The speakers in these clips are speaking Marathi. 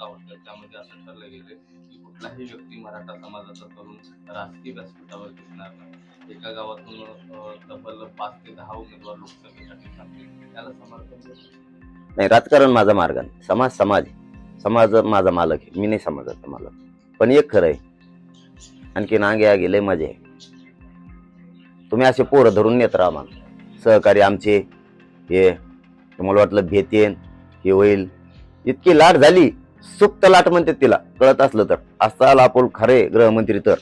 बैठका होत्या. त्यामध्ये असं ठरलं गेले की कुठलाही व्यक्ती मराठा समाजाचा तरुण राजकीय व्यासपीठावर दिसणार नाही. एका गावातून तब्बल पाच ते दहा उमेदवार लोकसभेसाठी सांगतील त्याला समर्थन नाही राजकारण माझा मार्ग नाही. समाज समाज. समाज माझा मालक आहे. मी नाही समाजाचा मालक. पण एक खरं आहे. आणखी नांगे या गेले मजे तुम्ही असे पोरं धरून नेत राहा मला. सहकारी आमचे हे तुम्हाला वाटलं भेतेन हे होईल. इतकी लाट झाली. सुप्त लाट म्हणते तिला. कळत असलं तर. असता लापोल खरे गृहमंत्री तर.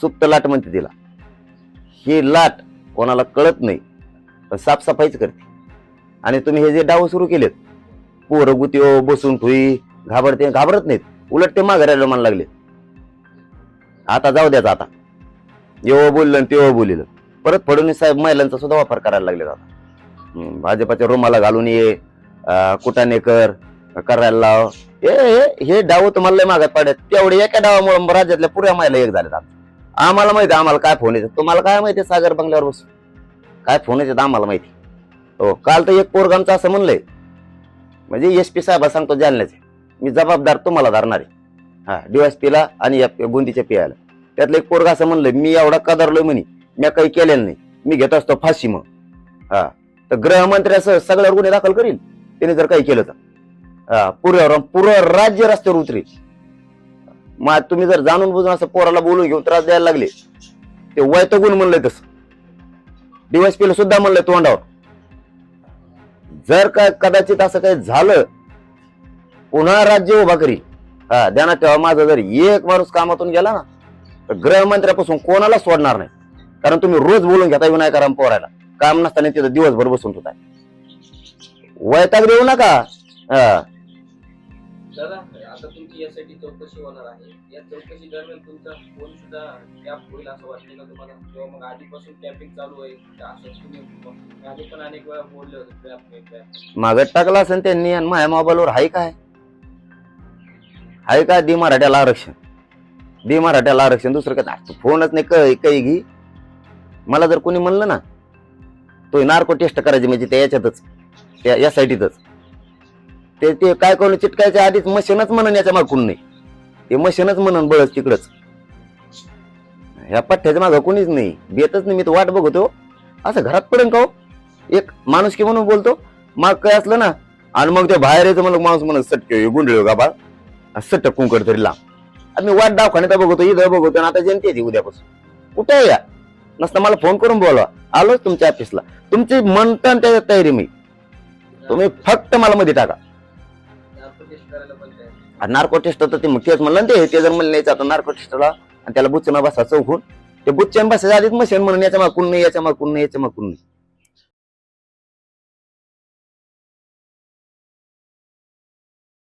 सुप्त लाट म्हणते तिला. ही लाट कोणाला कळत नाही पण साफसफाईच करते. आणि तुम्ही हे जे डाव सुरू केलेत पोरं गुतीओ हो, बसून ठुई घाबरते घाबरत नाहीत. उलट ते माघारायला म्हणायला लागले. आता जाऊ द्याचा आता. येवो बोललं आणि तेव्हा बोलिलं. परत फडणवीस साहेब महिलांचा सुद्धा वापर करायला लागले आता. भाजपाच्या रुमाला घालून ये अं, कर करायला लाव. हे हे- हे डाव तुम्हाला लय मागत पडत तेवढे एका डावामुळे राज्यातल्या पुऱ्या महिला एक झाल्यात आता. आम्हाला माहिती आम्हाला काय फोन येतात. तुम्हाला काय माहिती सागर बंगल्यावर बसून? काय फोन येतात आम्हाला माहिती हो काल तर एक पोरगामचं असं म्हणलंय. म्हणजे एस पी साहेब सांगतो जालन्याचे. मी जबाबदार तुम्हाला धरणार आहे. हा DSP पीला आणि या बुंदीच्या पियाला त्यातलं एक पोरगा असं म्हणलंय मी एवढा कदरलोय म्हणे. मी काही केलेलं नाही. मी घेत असतो फाशी मग हा तर गृहमंत्र्यासह सगळ्यावर गुन्हे दाखल करील त्याने जर काही केलं तर. पुऱ्यावर पुरं राज्य रस्त्यावर उतरेल मग तुम्ही जर जाणून बुजून असं पोराला बोलून घेऊन त्रास द्यायला लागले ते वैतगुण म्हणलंय तसं. DSP पीला सुद्धा म्हणलंय तोंडावर. जर काय कदाचित असं काही झालं पुन्हा राज्य उभा करील. हा ध्यानात तेव्हा माझा जर एक माणूस कामातून गेला ना तर गृहमंत्र्यापासून कोणाला सोडणार नाही. कारण तुम्ही रोज बोलून घेता विनायकाराम पोरायला. काम नसताना तिथं दिवसभर बसून होता वैताग देऊ नका. हा. दादा आता तुमची यासाठी चौकशी होणार आहे. या चौकशी दरम्यान तुमचा फोन सुद्धा टॅप होईल असं वाटते का तुम्हाला? किंवा मग आधीपासून टॅपिंग चालू आहे असं तुम्ही आधी पण अनेक वेळा बोलले होते टॅप टॅप मागत टाकला असेल त्यांनी आणि माझ्या मोबाईलवर आहे काय? आहे काय? दी मराठ्याला आरक्षण. दी मराठ्याला आरक्षण दुसरं काय? नाही. फोनच नाही काही काही घे. मला जर कोणी म्हणलं ना तो नार्को टेस्ट करायची म्हणजे त्या याच्यातच त्या या साईटीतच ते ते काय करून चिटकायच्या आधीच मशीनच म्हणून याच्या मागून नाही. ते मशीनच म्हणून बळच तिकडच. ह्या पठ्ठ्याच्या मागं कोणीच नाही. बेतच नाही मी तर वाट बघतो. असं घरात पडेन का हो? एक माणूस की म्हणून बोलतो. माग काय असलं ना आणि मग ते बाहेर येतो मला माणूस म्हणत सटके गुंडळ का बा सट्ट कुंकड तरी लांब. आणि मी वाट दवाखान्यात बघतो इथं बघतो आणि आता जयंती येते उद्यापासून. कुठे या? नसता मला फोन करून बोलवा. आलोच तुमच्या ऑफिसला तुमची म्हणता त्याच्यात तयारी मी. तुम्ही फक्त मला मध्ये टाका. नार्को टेस्ट तर ते. मग तेच म्हणलं ते ते ते जर म्हणलं यायचं आता नार्को टेस्टला आणि त्याला बुच्चन बसा चौकून. ते बुच्चन बसायच्या आधीच मशीन म्हणून याच्या मागून नाही याच्या मागून नाही याच्या मागून नाही